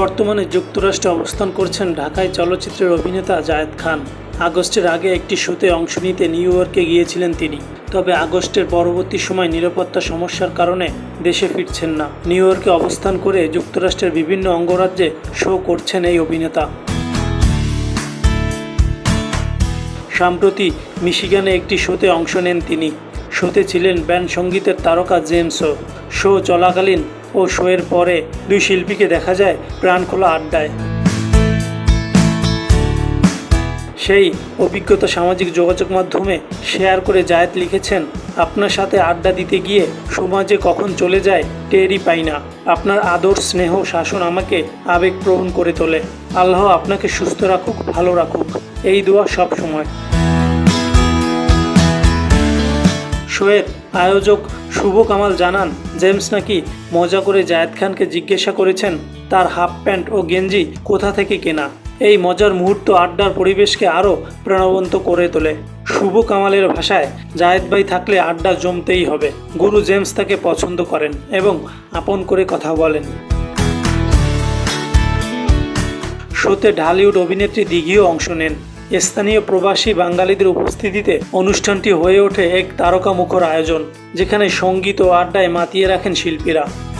বর্তমানে যুক্তরাষ্ট্রে অবস্থান করছেন ঢাকায় চলচ্চিত্রের অভিনেতা জায়েদ খান। আগস্টের আগে একটি শোতে অংশ নিতে নিউ ইয়র্কে গিয়েছিলেন তিনি। তবে আগস্টের পরবর্তী সময় নিরাপত্তা সমস্যার কারণে দেশে ফিরছেন না। নিউ ইয়র্কে অবস্থান করে যুক্তরাষ্ট্রের বিভিন্ন অঙ্গরাজ্যে শো করছেন এই অভিনেতা। সম্প্রতি মিশিগানে একটি শোতে অংশ নেন তিনি। শোতে ছিলেন ব্যান্ড সঙ্গীতের তারকা জেমসও শো চলাকালীন ও শোয়ের পরে দুই শিল্পীকে দেখা যায় প্রাণখোলা আড্ডায়। সেই অভিজ্ঞতা সামাজিক যোগাযোগ মাধ্যমে শেয়ার করে জায়েদ লিখেছেন, আপনার সাথে আড্ডা দিতে গিয়ে সমাজে কখন চলে যায় টেরই পাই না। আপনার আদর, স্নেহ, শাসন আমাকে আবেগপ্রবণ করে তোলে। আল্লাহ আপনাকে সুস্থ রাখুক, ভালো রাখুক। এই দোয়া সব সময়। শোয়ের আয়োজক শুভ কামাল জানান, জেমস নাকি মজা করে জায়েদ খানকে জিজ্ঞাসা করেছেন তার হাফ প্যান্ট ও গেঞ্জি কোথা থেকে কেনা। এই মজার মুহূর্ত আড্ডার পরিবেশকে আরও প্রাণবন্ত করে তোলে। শুভ কামালের ভাষায়, জায়েদ ভাই থাকলে আড্ডা জমতেই হবে। গুরু জেমস তাকে পছন্দ করেন এবং আপন করে কথা বলেন। শোতে ঢালিউড অভিনেত্রী দিঘিও অংশ নেন। স্থানীয় প্রবাসী বাঙালিদের উপস্থিতিতে অনুষ্ঠানটি হয়ে ওঠে এক তারকা মুখর আয়োজন, যেখানে সংগীত ও আড্ডায় মাতিয়ে রাখেন শিল্পীরা।